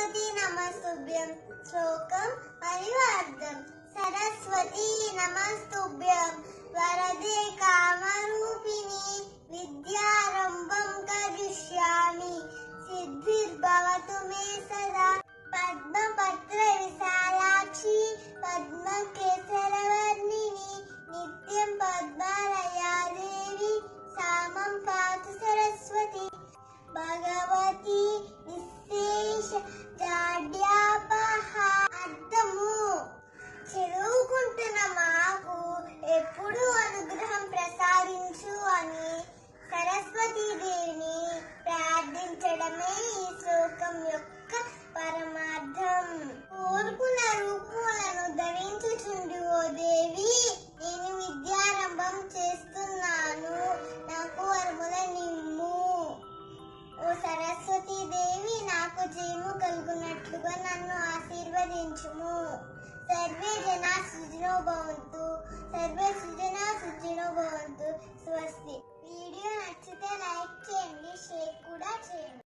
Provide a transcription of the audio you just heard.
सरस्वती नमस्तुभ्यं श्लोकं परिवर्धम् सरस्वती नमस्तुभ्यं वरदे कामरूपिणी विद्यारम्भं करिष्यामि सिद्धिर्भवतु मे सदा पद्मपत्रविशालाक्षी पद्मकेसरवर्णिनि नित्यं पद्मालया देवी सामं पातु सरस्वती भगवती శ్లోకం యొక్క పరమార్థం. కోరుకున్న రూపములను ధరించుచుండి ఓ దేవి. నేను విద్యారంభం చేస్తున్నాను. నాకు వరముల నిమ్ము. ఓ సరస్వతి దేవి నాకు జీము కలుగునట్లుగా నన్ను ఆశీర్వదించుము. సర్వే జనా